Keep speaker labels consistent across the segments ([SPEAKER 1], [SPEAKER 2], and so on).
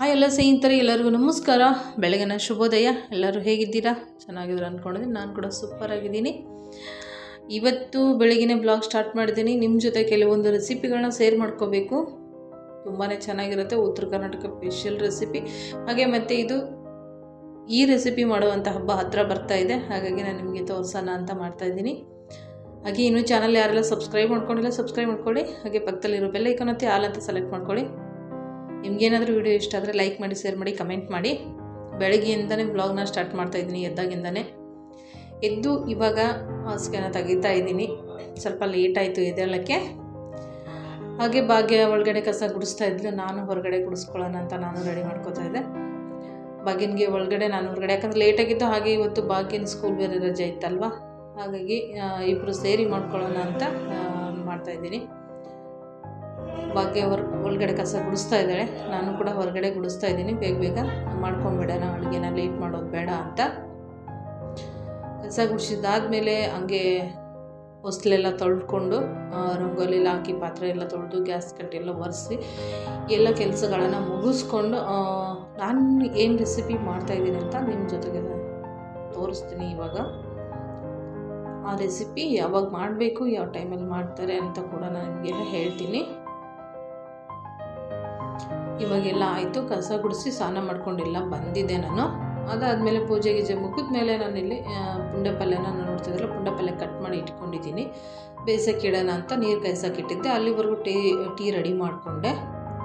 [SPEAKER 1] Hi ಎಲ್ಲ ಸ್ನೇಹಿತರೆ, ಎಲ್ಲರಿಗೂ ನಮಸ್ಕಾರ. ಬೆಳಗಿನ ಶುಭೋದಯ. ಎಲ್ಲರೂ ಹೇಗಿದ್ದೀರಾ? ಚೆನ್ನಾಗಿದ್ರು ಅಂದ್ಕೊಂಡಿದ್ದೀನಿ ನಾನು ಕೂಡ ಸೂಪರ್ ಆಗಿದ್ದೀನಿ. ಇವತ್ತು ಬೆಳಗಿನ ಬ್ಲಾಗ್ ಸ್ಟಾರ್ಟ್ ಮಾಡಿದ್ದೀನಿ ನಿಮ್ಮ ಜೊತೆ ಕೆಲವೊಂದು ರೆಸಿಪಿಗಳನ್ನ ಶೇರ್ ಮಾಡ್ಕೋಬೇಕು. ತುಂಬಾ ಚೆನ್ನಾಗಿರುತ್ತೆ. ಉತ್ತರ ಕರ್ನಾಟಕ ಸ್ಪೆಷಲ್ ರೆಸಿಪಿ ಹಾಗೆ ಮತ್ತು ಇದು ಈ ರೆಸಿಪಿ ಮಾಡುವಂಥ ಹಬ್ಬ ಹತ್ತಿರ ಬರ್ತಾ ಇದೆ. ಹಾಗಾಗಿ ನಾನು ನಿಮಗೆ ತೋರಿಸೋಣ ಅಂತ ಮಾಡ್ತಾಯಿದ್ದೀನಿ ಹಾಗೆ ಇನ್ನೂ ಚಾನಲ್ ಯಾರೆಲ್ಲ ಸಬ್ಸ್ಕ್ರೈಬ್ ಮಾಡ್ಕೊಂಡಿಲ್ಲ ಸಬ್ಸ್ಕ್ರೈಬ್ ಮಾಡ್ಕೊಳ್ಳಿ. ಹಾಗೆ ಪಕ್ಕದಲ್ಲಿರೋ ಬೆಲ್ ಐಕನ್ ಒತ್ತಿ ಆಲ್ ಅಂತ ಸೆಲೆಕ್ಟ್ ಮಾಡ್ಕೊಳ್ಳಿ. ನಿಮ್ಗೇನಾದರೂ ವಿಡಿಯೋ ಇಷ್ಟ ಆದರೆ ಲೈಕ್ ಮಾಡಿ ಶೇರ್ ಮಾಡಿ ಕಮೆಂಟ್ ಮಾಡಿ. ಬೆಳಗ್ಗೆಯಿಂದನೇ ಬ್ಲಾಗ್ನ ಸ್ಟಾರ್ಟ್ ಮಾಡ್ತಾ ಇದ್ದೀನಿ, ಎದ್ದಾಗಿಂದನೇ. ಎದ್ದು ಇವಾಗ ಹಾಸಿಗೆನ ತೆಗಿತಾ ಇದ್ದೀನಿ. ಸ್ವಲ್ಪ ಲೇಟ್ ಆಯಿತು ಎದ್ದೇಳಕ್ಕೆ. ಹಾಗೆ ಭಾಗ್ಯ ಒಳಗಡೆ ಕಸ ಗುಡಿಸ್ತಾ ಇದ್ಲು, ನಾನು ಹೊರಗಡೆ ಗುಡಿಸ್ಕೊಳ್ಳೋಣ ಅಂತ ನಾನು ರೆಡಿ ಮಾಡ್ಕೋತಾ ಇದ್ದೆ. ಭಾಗ್ಯನಿಗೆ ಒಳಗಡೆ ನಾನು ಹೊರಗಡೆ, ಯಾಕಂದರೆ ಲೇಟಾಗಿತ್ತು ಹಾಗೆ ಇವತ್ತು ಭಾಗ್ಯನ ಸ್ಕೂಲ್ ಬೇರೆ ರಜೆ ಇತ್ತಲ್ವ? ಹಾಗಾಗಿ ಇಬ್ಬರು ಸೇರಿ ಮಾಡ್ಕೊಳ್ಳೋಣ ಅಂತ ಮಾಡ್ತಾ ಇದ್ದೀನಿ. ಭಾಗ್ಯ ಹೊರ, ಒಳಗಡೆ ಕಸ ಗುಡಿಸ್ತಾ ಇದ್ದಾಳೆ. ನಾನು ಕೂಡ ಹೊರಗಡೆ ಗುಡಿಸ್ತಾ ಇದ್ದೀನಿ. ಬೇಗ ಬೇಗ ಮಾಡ್ಕೊಂಬಿಡೋಣ. ಅಡುಗೆನ ಲೇಟ್ ಮಾಡೋದು ಬೇಡ ಅಂತ. ಕಸ ಗುಡಿಸಿದಾದ್ಮೇಲೆ ಹಂಗೆ ಹೊಸ್ಲೆಲ್ಲ ತೊಳ್ಕೊಂಡು ರಂಗೋಲಿಲ್ಲ ಹಾಕಿ, ಪಾತ್ರೆ ಎಲ್ಲ ತೊಳೆದು, ಗ್ಯಾಸ್ ಕಟ್ಟೆಲ್ಲ ಒರೆಸಿ, ಎಲ್ಲ ಕೆಲಸಗಳನ್ನು ಮುಗಿಸ್ಕೊಂಡು ನಾನು ಏನು ರೆಸಿಪಿ ಮಾಡ್ತಾಯಿದ್ದೀನಿ ಅಂತ ನಿಮ್ಮ ಜೊತೆಗೆ ತೋರಿಸ್ತೀನಿ ಇವಾಗ. ಆ ರೆಸಿಪಿ ಯಾವಾಗ ಮಾಡಬೇಕು, ಯಾವ ಟೈಮಲ್ಲಿ ಮಾಡ್ತಾರೆ ಅಂತ ಕೂಡ ನಾನು ಹೇಳ್ತೀನಿ. ಇವಾಗೆಲ್ಲ ಆಯಿತು, ಕಸ ಗುಡಿಸಿ ಸ್ನಾನ ಮಾಡ್ಕೊಂಡಿಲ್ಲ, ಬಂದಿದ್ದೆ ನಾನು. ಅದಾದಮೇಲೆ ಪೂಜೆ ಗೀಜೆ ಮುಗಿದ ಮೇಲೆ ನಾನಿಲ್ಲಿ ಪುಂಡೆ ಪಲ್ಯನ ನೋಡ್ತಿದ್ದಲ್ಲ ಪುಂಡೆ ಪಲ್ಯ ಕಟ್ ಮಾಡಿ ಇಟ್ಕೊಂಡಿದ್ದೀನಿ. ಬೇಸಕ್ಕೆ ಇಡೋಣ ಅಂತ ನೀರು ಕಾಯ್ಸೋಕೆ ಇಟ್ಟಿದ್ದೆ. ಅಲ್ಲಿವರೆಗೂ ಟೀ ಟೀ ರೆಡಿ ಮಾಡಿಕೊಂಡೆ.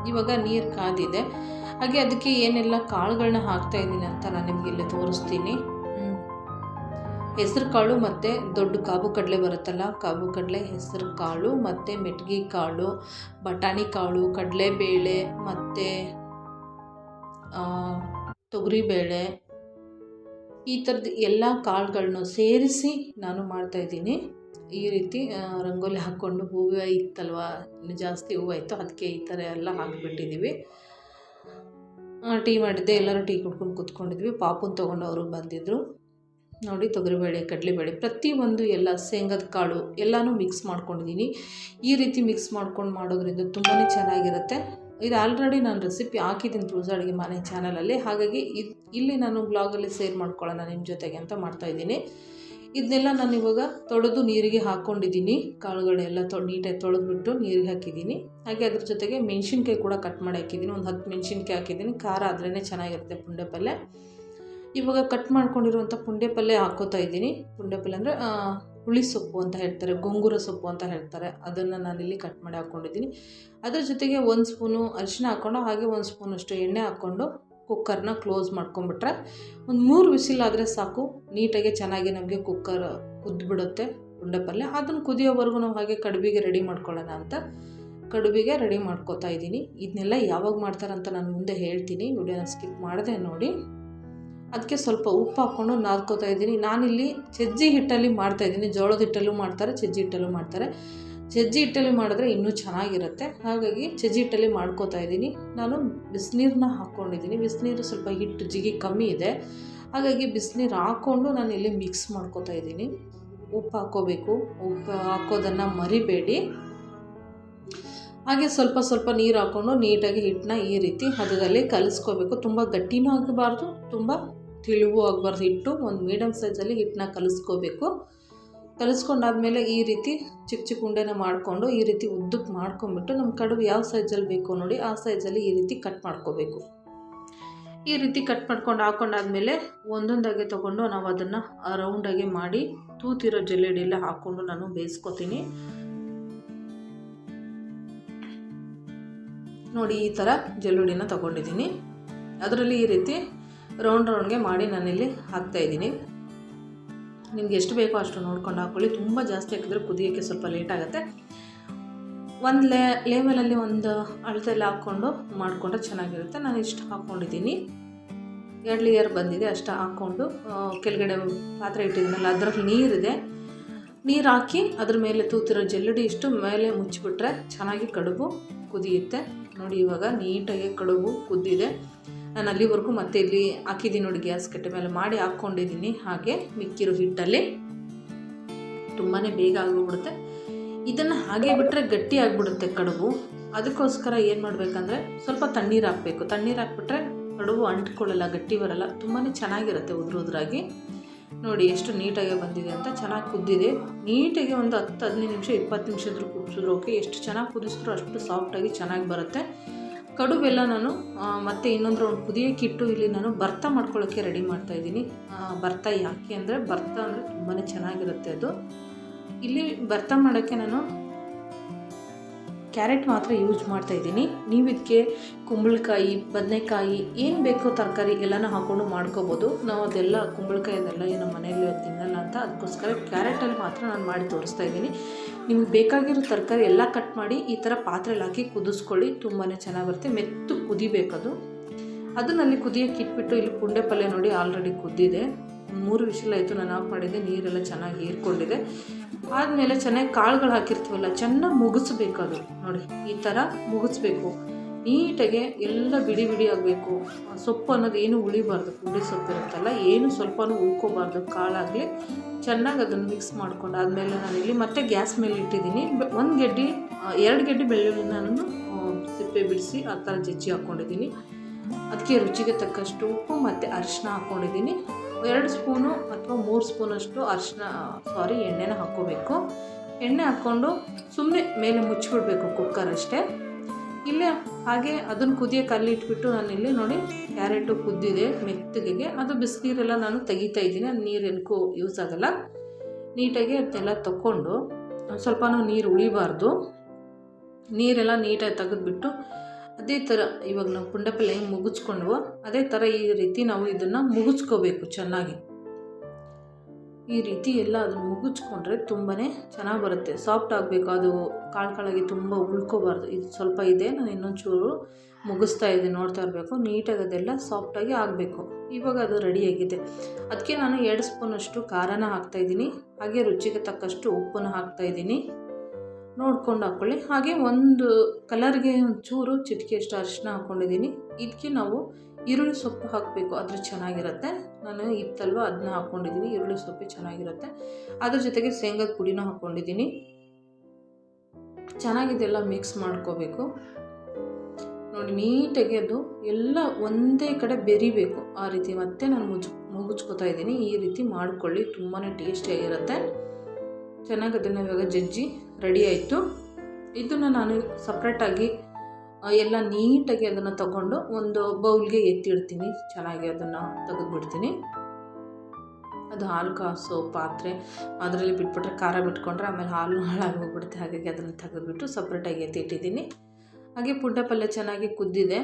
[SPEAKER 1] ಇವಾಗ ನೀರು ಕಾದಿದೆ. ಹಾಗೆ ಅದಕ್ಕೆ ಏನೆಲ್ಲ ಕಾಳುಗಳನ್ನ ಹಾಕ್ತಾಯಿದ್ದೀನಿ ಅಂತ ನಾನು ನಿಮಗೆ ಇಲ್ಲಿ ತೋರಿಸ್ತೀನಿ. ಹೆಸರು ಕಾಳು ಮತ್ತು ದೊಡ್ಡ ಕಾಬು ಕಡಲೆ ಬರುತ್ತಲ್ಲ, ಕಾಬು ಕಡಲೆ ಹೆಸರು ಕಾಳು ಮತ್ತು ಮೆಟ್ಗೆ ಕಾಳು, ಬಟಾಣಿ ಕಾಳು, ಕಡಲೆಬೇಳೆ ಮತ್ತು ತೊಗರಿಬೇಳೆ. ಈ ಥರದ್ದು ಎಲ್ಲ ಕಾಳುಗಳನ್ನು ಸೇರಿಸಿ ನಾನು ಮಾಡ್ತಾಯಿದ್ದೀನಿ ಈ ರೀತಿ ರಂಗೋಲಿ ಹಾಕ್ಕೊಂಡು ಹೂವು ಇತ್ತಲ್ವ ಜಾಸ್ತಿ ಹೂವು ಇತ್ತು ಅದಕ್ಕೆ ಈ ಥರ ಎಲ್ಲ ಹಾಕಿಬಿಟ್ಟಿದ್ದೀವಿ. ಟೀ ಮಾಡಿದ್ದೆ, ಎಲ್ಲರೂ ಟೀ ಕುಡ್ಕೊಂಡು ಕೂತ್ಕೊಂಡಿದ್ವಿ, ಪಾಪುನ ತೊಗೊಂಡು ಅವರು ಬಂದಿದ್ದರು ನೋಡಿ ತೊಗರಿಬೇಳೆ, ಕಡಲೆಬೇಳೆ ಪ್ರತಿಯೊಂದು ಎಲ್ಲ ಶೇಂಗದ ಕಾಳು ಎಲ್ಲನೂ ಮಿಕ್ಸ್ ಮಾಡ್ಕೊಂಡಿದ್ದೀನಿ ಈ ರೀತಿ ಮಿಕ್ಸ್ ಮಾಡ್ಕೊಂಡು ಮಾಡೋದ್ರಿಂದ ತುಂಬಾ ಚೆನ್ನಾಗಿರುತ್ತೆ. ಇದು ಆಲ್ರೆಡಿ ನಾನು ರೆಸಿಪಿ ಹಾಕಿದ್ದೀನಿ ಪೂಜಾ ಅಡುಗೆ ಮನೆ ಚಾನಲಲ್ಲಿ ಹಾಗಾಗಿ ಇಲ್ಲಿ ನಾನು ಬ್ಲಾಗಲ್ಲಿ ಸೇರ್ ಮಾಡ್ಕೊಳ್ಳೋಣ ನಿಮ್ಮ ಜೊತೆಗೆ ಅಂತ ಮಾಡ್ತಾಯಿದ್ದೀನಿ ಇದನ್ನೆಲ್ಲ ನಾನು ಇವಾಗ ತೊಳೆದು ನೀರಿಗೆ ಹಾಕ್ಕೊಂಡಿದ್ದೀನಿ ಕಾಳುಗಳೆಲ್ಲ ತೊ ನೀಟಾಗಿ ತೊಳೆದ್ಬಿಟ್ಟು ನೀರಿಗೆ ಹಾಕಿದ್ದೀನಿ ಹಾಗೆ ಅದ್ರ ಜೊತೆಗೆ ಮೆಣಸಿನ್ಕಾಯಿ ಕೂಡ ಕಟ್ ಮಾಡಿ ಹಾಕಿದ್ದೀನಿ ಒಂದು ಹತ್ತು ಮೆಣಸಿನ್ಕಾಯಿ ಹಾಕಿದ್ದೀನಿ ಖಾರ ಆದ್ರೇ ಚೆನ್ನಾಗಿರುತ್ತೆ ಪುಂಡೆ ಪಲ್ಯ ಇವಾಗ ಕಟ್ ಮಾಡ್ಕೊಂಡಿರುವಂಥ ಪುಂಡೆ ಪಲ್ಯ ಹಾಕೋತಾ ಇದ್ದೀನಿ. ಪುಂಡೆ ಪಲ್ಯ ಅಂದರೆ ಹುಳಿ ಸೊಪ್ಪು ಅಂತ ಹೇಳ್ತಾರೆ, ಗೊಂಗುರ ಸೊಪ್ಪು ಅಂತ ಹೇಳ್ತಾರೆ. ಅದನ್ನು ನಾನಿಲ್ಲಿ ಕಟ್ ಮಾಡಿ ಹಾಕ್ಕೊಂಡಿದ್ದೀನಿ ಅದ್ರ ಜೊತೆಗೆ ಒಂದು ಸ್ಪೂನು ಅರಿಶಿನ ಹಾಕ್ಕೊಂಡು ಹಾಗೆ ಒಂದು ಸ್ಪೂನಷ್ಟು ಎಣ್ಣೆ ಹಾಕ್ಕೊಂಡು ಕುಕ್ಕರ್ನ ಕ್ಲೋಸ್ ಮಾಡ್ಕೊಂಬಿಟ್ರೆ ಒಂದು ಮೂರು ವಿಸಿಲ್ ಆದರೆ ಸಾಕು. ನೀಟಾಗಿ ಚೆನ್ನಾಗಿ ನಮಗೆ ಕುಕ್ಕರ್ ಕುದ್ದುಬಿಡುತ್ತೆ ಪುಂಡೆ ಪಲ್ಯ ಅದನ್ನು ಕುದಿಯೋವರೆಗೂ ನಾವು ಹಾಗೆ ಕಡುಬಿಗೆ ರೆಡಿ ಮಾಡ್ಕೊಳ್ಳೋಣ ಅಂತ ಕಡುಬಿಗೆ ರೆಡಿ ಮಾಡ್ಕೋತಾ ಇದ್ದೀನಿ. ಇದನ್ನೆಲ್ಲ ಯಾವಾಗ ಮಾಡ್ತಾರಂತ ನಾನು ಮುಂದೆ ಹೇಳ್ತೀನಿ. ವಿಡಿಯೋನ ಸ್ಕಿಪ್ ಮಾಡಿದೆ ನೋಡಿ. ಅದಕ್ಕೆ ಸ್ವಲ್ಪ ಉಪ್ಪು ಹಾಕ್ಕೊಂಡು ನಾದ್ಕೋತಾ ಇದ್ದೀನಿ. ನಾನಿಲ್ಲಿ ಸಜ್ಜಿ ಹಿಟ್ಟಲ್ಲಿ ಮಾಡ್ತಾಯಿದ್ದೀನಿ ಜೋಳದ ಹಿಟ್ಟಲ್ಲೂ ಮಾಡ್ತಾರೆ, ಸಜ್ಜಿ ಹಿಟ್ಟಲ್ಲೂ ಮಾಡ್ತಾರೆ. ಸಜ್ಜಿ ಹಿಟ್ಟಲ್ಲಿ ಮಾಡಿದ್ರೆ ಇನ್ನೂ ಚೆನ್ನಾಗಿರುತ್ತೆ. ಹಾಗಾಗಿ ಸಜ್ಜಿ ಹಿಟ್ಟಲ್ಲಿ ಮಾಡ್ಕೋತಾ ಇದ್ದೀನಿ. ನಾನು ಬಿಸಿನೀರನ್ನ ಹಾಕ್ಕೊಂಡಿದ್ದೀನಿ. ಬಿಸಿನೀರು ಸ್ವಲ್ಪ ಹಿಟ್ಟು ಜಿಗಿ ಕಮ್ಮಿ ಇದೆ. ಹಾಗಾಗಿ ಬಿಸಿನೀರು ಹಾಕ್ಕೊಂಡು ನಾನು ಇಲ್ಲಿ ಮಿಕ್ಸ್ ಮಾಡ್ಕೋತಾ ಇದ್ದೀನಿ. ಉಪ್ಪು ಹಾಕ್ಕೋಬೇಕು. ಉಪ್ಪು ಹಾಕೋದನ್ನು ಮರಿಬೇಡಿ. ಹಾಗೆ ಸ್ವಲ್ಪ ಸ್ವಲ್ಪ ನೀರು ಹಾಕ್ಕೊಂಡು ನೀಟಾಗಿ ಹಿಟ್ಟನ್ನ ಈ ರೀತಿ ಹದದಲ್ಲಿ ಕಲಿಸ್ಕೋಬೇಕು. ತುಂಬ ಗಟ್ಟಿನೂ ಆಗಬಾರ್ದು, ತುಂಬ ತಿಳಿವು ಆಗಬಾರ್ದು. ಹಿಟ್ಟು ಒಂದು ಮೀಡಿಯಮ್ ಸೈಜಲ್ಲಿ ಹಿಟ್ಟನ್ನ ಕಲಿಸ್ಕೋಬೇಕು. ಕಲಿಸ್ಕೊಂಡಾದ್ಮೇಲೆ ಈ ರೀತಿ ಚಿಕ್ಕ ಚಿಕ್ಕ ಉಂಡೆನ ಮಾಡಿಕೊಂಡು ಈ ರೀತಿ ಉದ್ದಕ್ಕೆ ಮಾಡ್ಕೊಂಬಿಟ್ಟು ನಮ್ಮ ಕಡುಬು ಯಾವ ಸೈಜಲ್ಲಿ ಬೇಕು ನೋಡಿ ಆ ಸೈಜಲ್ಲಿ ಈ ರೀತಿ ಕಟ್ ಮಾಡ್ಕೋಬೇಕು. ಈ ರೀತಿ ಕಟ್ ಮಾಡ್ಕೊಂಡು ಹಾಕೊಂಡಾದ್ಮೇಲೆ ಒಂದೊಂದಾಗೆ ತೊಗೊಂಡು ನಾವು ಅದನ್ನು ರೌಂಡಾಗಿ ಮಾಡಿ ತೂತಿರೋ ಜಲ್ಲೆಡಿ ಎಲ್ಲ ಹಾಕ್ಕೊಂಡು ನಾನು ಬೇಯಿಸ್ಕೊತೀನಿ. ನೋಡಿ ಈ ಥರ ಜಲ್ಲುಡಿನ ತೊಗೊಂಡಿದ್ದೀನಿ ಅದರಲ್ಲಿ ಈ ರೀತಿ ರೌಂಡ್ ರೌಂಡ್ಗೆ ಮಾಡಿ ನಾನಿಲ್ಲಿ ಹಾಕ್ತಾಯಿದ್ದೀನಿ ನಿಮ್ಗೆ ಎಷ್ಟು ಬೇಕೋ ಅಷ್ಟು ನೋಡ್ಕೊಂಡು ಹಾಕ್ಕೊಳ್ಳಿ ತುಂಬ ಜಾಸ್ತಿ ಹಾಕಿದ್ರೆ ಕುದಿಯೋಕ್ಕೆ ಸ್ವಲ್ಪ ಲೇಟ್ ಆಗುತ್ತೆ. ಒಂದು ಲೇ ಲೇವಲಲ್ಲಿ ಒಂದು ಅಳತೆಯಲ್ಲಿ ಹಾಕ್ಕೊಂಡು ಮಾಡಿಕೊಂಡ್ರೆ ಚೆನ್ನಾಗಿರುತ್ತೆ. ನಾನು ಇಷ್ಟು ಹಾಕ್ಕೊಂಡಿದ್ದೀನಿ ಎರಡು ಲೇಯರ್ ಬಂದಿದೆ, ಅಷ್ಟು ಹಾಕ್ಕೊಂಡು ಕೆಳಗಡೆ ಪಾತ್ರೆ ಇಟ್ಟಿದ್ದೀನಲ್ಲ ಅದರಲ್ಲಿ ನೀರಿದೆ. ನೀರು ಹಾಕಿ ಅದ್ರ ಮೇಲೆ ತೂತಿರೋ ಜಲ್ಲಡಿ ಇಷ್ಟು ಮೇಲೆ ಮುಚ್ಚಿಬಿಟ್ರೆ ಚೆನ್ನಾಗಿ ಕಡುಬು ಕುದಿಯುತ್ತೆ. ನೋಡಿ ಇವಾಗ ನೀಟಾಗಿ ಕಡುಬು ಕುದ್ದಿದೆ. ನಾನು ಅಲ್ಲಿವರೆಗೂ ಮತ್ತೆ ಇಲ್ಲಿ ಹಾಕಿದ್ದೀನಿ ನೋಡಿ ಗ್ಯಾಸ್ ಕಟ್ಟೆ ಮೇಲೆ ಮಾಡಿ ಹಾಕ್ಕೊಂಡಿದ್ದೀನಿ. ಹಾಗೆ ಮಿಕ್ಕಿರೋ ಹಿಟ್ಟಲ್ಲಿ ತುಂಬಾ ಬೇಗ ಆಗೋಗ್ಬಿಡುತ್ತೆ ಇದನ್ನು ಹಾಗೆ ಬಿಟ್ಟರೆ ಗಟ್ಟಿ ಆಗಿಬಿಡುತ್ತೆ ಕಡುಬು. ಅದಕ್ಕೋಸ್ಕರ ಏನು ಮಾಡಬೇಕಂದ್ರೆ ಸ್ವಲ್ಪ ತಣ್ಣೀರು ಹಾಕಬೇಕು. ತಣ್ಣೀರು ಹಾಕ್ಬಿಟ್ರೆ ಕಡುಬು ಅಂಟ್ಕೊಳ್ಳಲ್ಲ, ಗಟ್ಟಿ ಬರಲ್ಲ. ತುಂಬಾ ಚೆನ್ನಾಗಿರುತ್ತೆ ಉದುರು ಉದುರಾಗಿ. ನೋಡಿ ಎಷ್ಟು ನೀಟಾಗಿ ಬಂದಿದೆ ಅಂತ ಚೆನ್ನಾಗಿ ಕುದ್ದಿದೆ. ನೀಟಾಗಿ ಒಂದು ಹತ್ತು ಹದಿನೈದು ನಿಮಿಷ, ಇಪ್ಪತ್ತು ನಿಮಿಷದ್ರು ಕುದಿಸಿದ್ರು ಓಕೆ. ಎಷ್ಟು ಚೆನ್ನಾಗಿ ಕುದಿಸಿದ್ರು ಅಷ್ಟು ಸಾಫ್ಟಾಗಿ ಚೆನ್ನಾಗಿ ಬರುತ್ತೆ. ಕಡುಬೆಲ್ಲ ನಾನು ಮತ್ತೆ ಇನ್ನೊಂದು ರೌಂಡ್ ಕುದಿಯೋಕ್ಕಿಟ್ಟು ಇಲ್ಲಿ ನಾನು ಭರ್ತ ಮಾಡ್ಕೊಳ್ಳೋಕ್ಕೆ ರೆಡಿ ಮಾಡ್ತಾ ಇದ್ದೀನಿ. ಭರ್ತ ಯಾಕೆ ಅಂದರೆ ಭರ್ತ ಅಂದರೆ ತುಂಬಾ ಚೆನ್ನಾಗಿರುತ್ತೆ ಅದು. ಇಲ್ಲಿ ಭರ್ತ ಮಾಡೋಕ್ಕೆ ನಾನು ಕ್ಯಾರೆಟ್ ಮಾತ್ರ ಯೂಸ್ ಮಾಡ್ತಾ ಇದ್ದೀನಿ. ನೀವು ಇದಕ್ಕೆ ಕುಂಬಳಕಾಯಿ, ಬದನೆಕಾಯಿ, ಏನು ಬೇಕೋ ತರಕಾರಿ ಎಲ್ಲನೂ ಹಾಕ್ಕೊಂಡು ಮಾಡ್ಕೋಬೋದು. ನಾವು ಅದೆಲ್ಲ ಕುಂಬಳಕಾಯಿ ಅದೆಲ್ಲ ಏನು ಮನೆಯಲ್ಲಿ ತಿನ್ನಲ್ಲ ಅಂತ, ಅದಕ್ಕೋಸ್ಕರ ಕ್ಯಾರೆಟಲ್ಲಿ ಮಾತ್ರ ನಾನು ಮಾಡಿ ತೋರಿಸ್ತಾ ಇದ್ದೀನಿ. ನಿಮಗೆ ಬೇಕಾಗಿರೋ ತರಕಾರಿ ಎಲ್ಲ ಕಟ್ ಮಾಡಿ ಈ ಥರ ಪಾತ್ರೆಲಿ ಹಾಕಿ ಕುದಿಸ್ಕೊಳ್ಳಿ. ತುಂಬಾ ಚೆನ್ನಾಗಿ ಬರುತ್ತೆ. ಮೆತ್ತು ಕುದಿಬೇಕದು. ಅದನ್ನಲ್ಲಿ ಕುದಿಯೋಕ್ಕೆ ಇಟ್ಬಿಟ್ಟು ಇಲ್ಲಿ ಪುಂಡೆ ಪಲ್ಯ ನೋಡಿ ಆಲ್ರೆಡಿ ಕುದ್ದಿದೆ. ಮೂರು ವಿಷಲ್ ಆಯಿತು. ನಾನು ಆಫ್ ಮಾಡಿದ್ದೆ ನೀರೆಲ್ಲ ಚೆನ್ನಾಗಿ ಹೀರ್ಕೊಂಡಿದೆ ಆದಮೇಲೆ ಚೆನ್ನಾಗಿ ಕಾಳುಗಳು ಹಾಕಿರ್ತೀವಲ್ಲ, ಚೆನ್ನಾಗಿ ಮುಗಿಸ್ಬೇಕು ಅದು ನೋಡಿ, ಈ ಥರ ಮುಗಿಸ್ಬೇಕು. ನೀಟಾಗಿ ಎಲ್ಲ ಬಿಡಿ ಬಿಡಿ ಆಗಬೇಕು. ಸೊಪ್ಪು ಅನ್ನೋದು ಏನು ಉಳಿಬಾರ್ದು, ಪುಡಿ ಸೊಪ್ಪು ಇರುತ್ತಲ್ಲ, ಏನು ಸ್ವಲ್ಪನೂ ಉಳ್ಕೋಬಾರ್ದು, ಕಾಳಾಗಲಿ. ಚೆನ್ನಾಗಿ ಅದನ್ನು ಮಿಕ್ಸ್ ಮಾಡ್ಕೊಂಡು ಆದಮೇಲೆ ನಾನು ಇಲ್ಲಿ ಮತ್ತೆ ಗ್ಯಾಸ್ ಮೇಲೆ ಇಟ್ಟಿದ್ದೀನಿ. ಒಂದು ಗೆಡ್ಡೆ ಎರಡು ಗೆಡ್ಡೆ ಬೆಳ್ಳುಳ್ಳಿ ನಾನು ಸಿಪ್ಪೆ ಬಿಡಿಸಿ ಆ ಥರ ಜಜ್ಜಿ ಹಾಕ್ಕೊಂಡಿದ್ದೀನಿ ಅದಕ್ಕೆ ರುಚಿಗೆ ತಕ್ಕಷ್ಟು ಉಪ್ಪು ಮತ್ತು ಅರಿಶಿನ ಹಾಕ್ಕೊಂಡಿದ್ದೀನಿ ಎರಡು ಸ್ಪೂನು ಅಥವಾ ಮೂರು ಸ್ಪೂನಷ್ಟು ಅರಿಶಿನ ಸಾರಿ ಎಣ್ಣೆನ ಹಾಕ್ಕೋಬೇಕು. ಎಣ್ಣೆ ಹಾಕ್ಕೊಂಡು ಸುಮ್ಮನೆ ಮೇಲೆ ಮುಚ್ಚಿಬಿಡ್ಬೇಕು ಕುಕ್ಕರ್ ಅಷ್ಟೇ. ಇಲ್ಲೇ ಹಾಗೆ ಅದನ್ನ ಕುದಿಯೋಕೆ ಅಲ್ಲಿ ಇಟ್ಬಿಟ್ಟು ನಾನು ಇಲ್ಲಿ ನೋಡಿ ಕ್ಯಾರೆಟು ಕುದ್ದಿದೆ ಮೆತ್ತಗೆ ಅದು ಬಿಸಿನೀರೆಲ್ಲ ನಾನು ತೆಗಿತಾ ಇದ್ದೀನಿ, ಅದು ನೀರು ಎಲ್ಕೂ ಯೂಸ್ ಆಗಲ್ಲ. ನೀಟಾಗಿ ಅದನ್ನೆಲ್ಲ ತಗೊಂಡು ಸ್ವಲ್ಪನೂ ನೀರು ಉಳಿಬಾರ್ದು. ನೀರೆಲ್ಲ ನೀಟಾಗಿ ತೆಗೆದ್ಬಿಟ್ಟು ಅದೇ ಥರ ಇವಾಗ ನಾವು ಪುಂಡಪಲ್ಲೆ ಹೆಂಗೆ ಮುಗಿಸ್ಕೊಂಡ್ವೋ ಅದೇ ಥರ ಈ ರೀತಿ ನಾವು ಇದನ್ನು ಮುಗಿಸ್ಕೋಬೇಕು ಚೆನ್ನಾಗಿ. ಈ ರೀತಿ ಎಲ್ಲ ಅದನ್ನು ಮುಗಿಸ್ಕೊಂಡ್ರೆ ತುಂಬಾ ಚೆನ್ನಾಗಿ ಬರುತ್ತೆ. ಸಾಫ್ಟ್ ಆಗಬೇಕು. ಅದು ಕಾಳು ಕಾಳಾಗಿ ತುಂಬ ಉಳ್ಕೋಬಾರ್ದು. ಇದು ಸ್ವಲ್ಪ ಇದೆ. ನಾನು ಇನ್ನೊಂಚೂರು ಮುಗಿಸ್ತಾ ಇದ್ದೆ ನೋಡ್ತಾ ಇರಬೇಕು. ನೀಟಾಗಿ ಅದೆಲ್ಲ ಸಾಫ್ಟಾಗಿ ಆಗಬೇಕು. ಇವಾಗ ಅದು ರೆಡಿಯಾಗಿದೆ ಅದಕ್ಕೆ ನಾನು ಎರಡು ಸ್ಪೂನಷ್ಟು ಖಾರನ ಹಾಕ್ತಾಯಿದ್ದೀನಿ ಹಾಗೆ ರುಚಿಗೆ ತಕ್ಕಷ್ಟು ಉಪ್ಪನ್ನು ಹಾಕ್ತಾಯಿದ್ದೀನಿ ನೋಡ್ಕೊಂಡು ಹಾಕ್ಕೊಳ್ಳಿ ಹಾಗೆ ಒಂದು ಕಲರ್ಗೆ ಒಂಚೂರು ಚೂರು ಚಿಟಿಕೆಯಷ್ಟು ಅರಿಶಿನ ಹಾಕ್ಕೊಂಡಿದ್ದೀನಿ ಇದಕ್ಕೆ ನಾವು ಈರುಳ್ಳಿ ಸೊಪ್ಪು ಹಾಕಬೇಕು. ಅದ್ರ ಚೆನ್ನಾಗಿರುತ್ತೆ. ನಾನು ಇತ್ತಲ್ವ ಅದನ್ನ ಹಾಕ್ಕೊಂಡಿದ್ದೀನಿ ಈರುಳ್ಳಿ ಸೊಪ್ಪು ಚೆನ್ನಾಗಿರುತ್ತೆ. ಅದ್ರ ಜೊತೆಗೆ ಶೇಂಗದ ಪುಡಿನೂ ಹಾಕ್ಕೊಂಡಿದ್ದೀನಿ ಚೆನ್ನಾಗಿದೆಲ್ಲ ಮಿಕ್ಸ್ ಮಾಡ್ಕೋಬೇಕು. ನೋಡಿ, ನೀಟಾಗಿ ಅದು ಎಲ್ಲ ಒಂದೇ ಕಡೆ ಬೆರಿಬೇಕು. ಆ ರೀತಿ ಮತ್ತೆ ನಾನು ಮುಜ್, ಮುಗುಚ್ಕೋತಾ ಇದ್ದೀನಿ. ಈ ರೀತಿ ಮಾಡಿಕೊಳ್ಳಿ ತುಂಬಾ ಟೇಸ್ಟಿಯಾಗಿರುತ್ತೆ ಚೆನ್ನಾಗಿ ಅದನ್ನು ಇವಾಗ ಜಜ್ಜಿ ರೆಡಿ ಆಯಿತು. ಇದನ್ನು ನಾನು ಸಪ್ರೇಟಾಗಿ ಎಲ್ಲ ನೀಟಾಗಿ ಅದನ್ನು ತಗೊಂಡು ಒಂದು ಬೌಲ್ಗೆ ಎತ್ತಿಡ್ತೀನಿ. ಚೆನ್ನಾಗಿ ಅದನ್ನು ತೆಗೆದ್ಬಿಡ್ತೀನಿ. ಅದು ಹಾಲು ಕಾಸು ಪಾತ್ರೆ, ಅದರಲ್ಲಿ ಬಿಟ್ಬಿಟ್ರೆ ಖಾರ ಬಿಟ್ಕೊಂಡ್ರೆ ಆಮೇಲೆ ಹಾಲು ಹಾಳಾಗಿ ಹೋಗ್ಬಿಡುತ್ತೆ ಹಾಗಾಗಿ ಅದನ್ನು ತೆಗೆದ್ಬಿಟ್ಟು ಸಪ್ರೇಟಾಗಿ ಎತ್ತಿಟ್ಟಿದ್ದೀನಿ. ಹಾಗೆ ಪುಡ್ಡ ಪಲ್ಯ ಚೆನ್ನಾಗಿ ಕುದ್ದಿದೆ.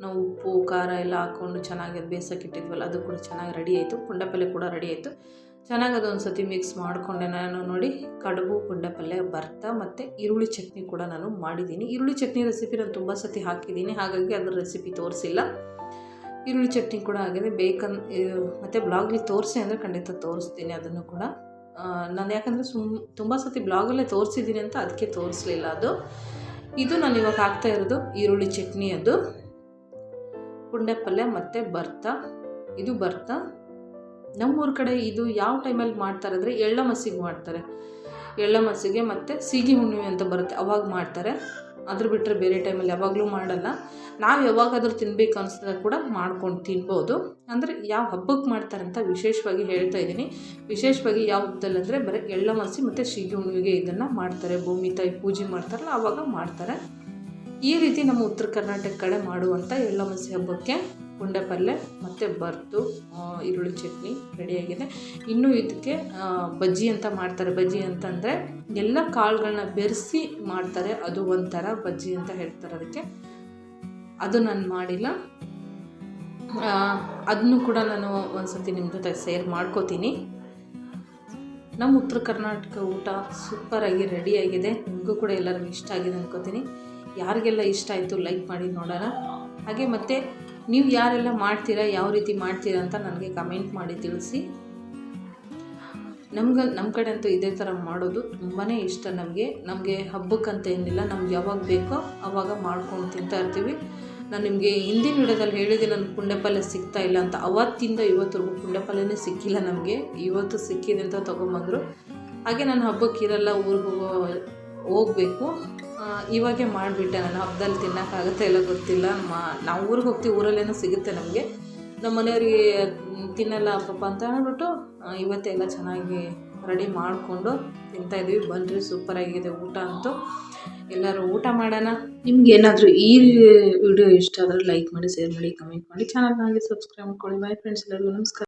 [SPEAKER 1] ನಾವು ಉಪ್ಪು, ಖಾರ ಎಲ್ಲ ಹಾಕ್ಕೊಂಡು ಚೆನ್ನಾಗಿ ಅದು ಬೇಯಿಸೋಕೆ ಇಟ್ಟಿದ್ವಲ್ಲ, ಅದು ಕೂಡ ಚೆನ್ನಾಗಿ ರೆಡಿ ಆಯಿತು. ಪುಂಡ ಪಲ್ಯ ಕೂಡ ರೆಡಿ ಆಯಿತು. ಚೆನ್ನಾಗಿ ಅದೊಂದು ಸತಿ ಮಿಕ್ಸ್ ಮಾಡಿಕೊಂಡೆ ನಾನು ನೋಡಿ. ಕಡುಬು ಪುಂಡ ಪಲ್ಯ ಭರ್ತ ಮತ್ತು ಈರುಳ್ಳಿ ಚಟ್ನಿ ಕೂಡ ನಾನು ಮಾಡಿದ್ದೀನಿ. ಈರುಳ್ಳಿ ಚಟ್ನಿ ರೆಸಿಪಿ ನಾನು ತುಂಬ ಸತಿ ಹಾಕಿದ್ದೀನಿ. ಹಾಗಾಗಿ ಅದರ ರೆಸಿಪಿ ತೋರಿಸಿಲ್ಲ. ಈರುಳ್ಳಿ ಚಟ್ನಿ ಕೂಡ ಆಗಿದೆ ಬೇಕನ್ ಮತ್ತು ಬ್ಲಾಗಲ್ಲಿ ತೋರಿಸಿ ಅಂದರೆ ಖಂಡಿತ ತೋರಿಸ್ತೀನಿ ಅದನ್ನು ಕೂಡ. ನಾನು ಯಾಕಂದರೆ ಸುಮ್, ತುಂಬ ಸತಿ ಬ್ಲಾಗಲ್ಲೇ ತೋರಿಸಿದ್ದೀನಿ ಅಂತ ಅದಕ್ಕೆ ತೋರಿಸ್ಲಿಲ್ಲ ಅದು. ಇದು ನಾನು ಇವಾಗ ಹಾಕ್ತಾ ಇರೋದು ಈರುಳ್ಳಿ ಚಟ್ನಿ ಅದು. ಪುಂಡೆ ಪಲ್ಯ ಮತ್ತು ಭರ್ತ. ಇದು ಭರ್ತ. ನಮ್ಮೂರ ಕಡೆ ಇದು ಯಾವ ಟೈಮಲ್ಲಿ ಮಾಡ್ತಾರೆ ಅಂದರೆ ಎಳ್ಳ ಮಸಿಗೆ ಮಾಡ್ತಾರೆ. ಎಳ್ಳಮಸಿಗೆ ಮತ್ತು ಸೀಗಿ ಹುಣ್ಣಿಮೆ ಅಂತ ಬರುತ್ತೆ, ಅವಾಗ ಮಾಡ್ತಾರೆ. ಅದ್ರ ಬಿಟ್ಟರೆ ಬೇರೆ ಟೈಮಲ್ಲಿ ಯಾವಾಗಲೂ ಮಾಡಲ್ಲ. ನಾವು ಯಾವಾಗಾದರೂ ತಿನ್ನಬೇಕು ಅನಿಸಿದಾಗ ಕೂಡ ಮಾಡ್ಕೊಂಡು ತಿನ್ಬೋದು. ಅಂದರೆ ಯಾವ ಹಬ್ಬಕ್ಕೆ ಮಾಡ್ತಾರೆ ಅಂತ ವಿಶೇಷವಾಗಿ ಹೇಳ್ತಾ ಇದ್ದೀನಿ. ವಿಶೇಷವಾಗಿ ಯಾವ ಹಬ್ಬದಲ್ಲಿ ಅಂದರೆ ಬರೀ ಎಳ್ಳ ಮಸಿ ಮತ್ತು ಸೀಗಿ ಹುಣ್ಣಿಮೆಗೆ ಇದನ್ನು ಮಾಡ್ತಾರೆ. ಭೂಮಿ ತಾಯಿ ಪೂಜೆ ಮಾಡ್ತಾರಲ್ಲ ಆವಾಗ ಮಾಡ್ತಾರೆ. ಈ ರೀತಿ ನಮ್ಮ ಉತ್ತರ ಕರ್ನಾಟಕ ಕಡೆ ಮಾಡುವಂಥ ಎಳ್ಳ ಮಸಿ ಹಬ್ಬಕ್ಕೆ ಪುಂಡೆ ಪಲ್ಯ ಮತ್ತು ಬರ್ತು ಈರುಳ್ಳಿ ಚಟ್ನಿ ರೆಡಿಯಾಗಿದೆ. ಇನ್ನು ಇದಕ್ಕೆ ಬಜ್ಜಿ ಅಂತ ಮಾಡ್ತಾರೆ. ಬಜ್ಜಿ ಅಂತಂದರೆ ಎಲ್ಲ ಕಾಳುಗಳನ್ನ ಬೆರೆಸಿ ಮಾಡ್ತಾರೆ. ಅದು ಒಂಥರ ಬಜ್ಜಿ ಅಂತ ಹೇಳ್ತಾರೆ ಅದಕ್ಕೆ. ಅದು ನಾನು ಮಾಡಿಲ್ಲ. ಅದನ್ನು ಕೂಡ ನಾನು ಒಂದ್ಸತಿ ನಿಮ್ಮ ಜೊತೆ ಸೇರ್ ಮಾಡ್ಕೋತೀನಿ. ನಮ್ಮ ಉತ್ತರ ಕರ್ನಾಟಕ ಊಟ ಸೂಪರಾಗಿ ರೆಡಿಯಾಗಿದೆ. ನಿಮಗೂ ಕೂಡ ಎಲ್ಲರಿಗೂ ಇಷ್ಟ ಆಗಿದೆ ಅನ್ಕೋತೀನಿ. ಯಾರಿಗೆಲ್ಲ ಇಷ್ಟ ಆಯಿತು ಲೈಕ್ ಮಾಡಿ ನೋಡೋಣ. ಹಾಗೆ ಮತ್ತು ನೀವು ಯಾರೆಲ್ಲ ಮಾಡ್ತೀರಾ, ಯಾವ ರೀತಿ ಮಾಡ್ತೀರಾ ಅಂತ ನನಗೆ ಕಮೆಂಟ್ ಮಾಡಿ ತಿಳಿಸಿ. ನಮ್ಗೆ ನಮ್ಮ ಕಡೆ ಅಂತೂ ಇದೇ ಥರ ಮಾಡೋದು ತುಂಬಾ ಇಷ್ಟ ನಮಗೆ. ನಮಗೆ ಹಬ್ಬಕ್ಕಂತ ಏನಿಲ್ಲ, ನಮ್ಗೆ ಯಾವಾಗ ಬೇಕೋ ಆವಾಗ ಮಾಡ್ಕೊಂಡು ತಿಂತಾ ಇರ್ತೀವಿ. ನಾನು ನಿಮಗೆ ಹಿಂದಿನ ವಿಡಿಯೋದಲ್ಲಿ ಹೇಳಿದೆ ನನ್ನ ಪುಂಡೆಪಲ್ಲೆ ಸಿಗ್ತಾ ಇಲ್ಲ ಅಂತ. ಅವತ್ತಿಂದ ಇವತ್ತರೆಗೂ ಪುಂಡೆಪಲ್ಯನೇ ಸಿಕ್ಕಿಲ್ಲ ನಮಗೆ. ಇವತ್ತು ಸಿಕ್ಕಿದೆ ಅಂತ ತೊಗೊಂಬಂದರು. ಹಾಗೆ ನಾನು ಹಬ್ಬಕ್ಕೆ ಊರಿಗೆ ಹೋಗೋ, ಹೋಗಬೇಕು. ಇವಾಗೆ ಮಾಡಿಬಿಟ್ಟೆ ನಾನು ಹಬ್ಬದಲ್ಲಿ ತಿನ್ನೋಕ್ಕಾಗುತ್ತೆ ಇಲ್ಲ ಗೊತ್ತಿಲ್ಲ. ಮಾ ನಾವು ಊರಿಗೆ ಹೋಗ್ತೀವಿ ಊರಲ್ಲೇನೋ ಸಿಗುತ್ತೆ ನಮಗೆ. ನಮ್ಮ ಮನೆಯವ್ರಿಗೆ ತಿನ್ನಲ್ಲ ಪಾಪ ಅಂತ ಹೇಳ್ಬಿಟ್ಟು ಇವತ್ತೇ ಎಲ್ಲ ಚೆನ್ನಾಗಿ ರೆಡಿ ಮಾಡಿಕೊಂಡು ತಿಂತಾಯಿದ್ವಿ ಬನ್ನಿರಿ ಸೂಪರಾಗಿದೆ ಊಟ ಅಂತೂ. ಎಲ್ಲರೂ ಊಟ ಮಾಡೋಣ. ನಿಮ್ಗೆ ಏನಾದರೂ ಈ ವಿಡಿಯೋ ಇಷ್ಟ ಆದರೆ ಲೈಕ್ ಮಾಡಿ ಶೇರ್ ಮಾಡಿ ಕಮೆಂಟ್ ಮಾಡಿ. ಚಾನಲ್ನಾಗೆ ಸಬ್ಸ್ಕ್ರೈಬ್ ಮಾಡ್ಕೊಳ್ಳಿ. ಬಾಯ್ ಫ್ರೆಂಡ್ಸ್ ಎಲ್ಲರಿಗೂ ನಮಸ್ಕಾರ.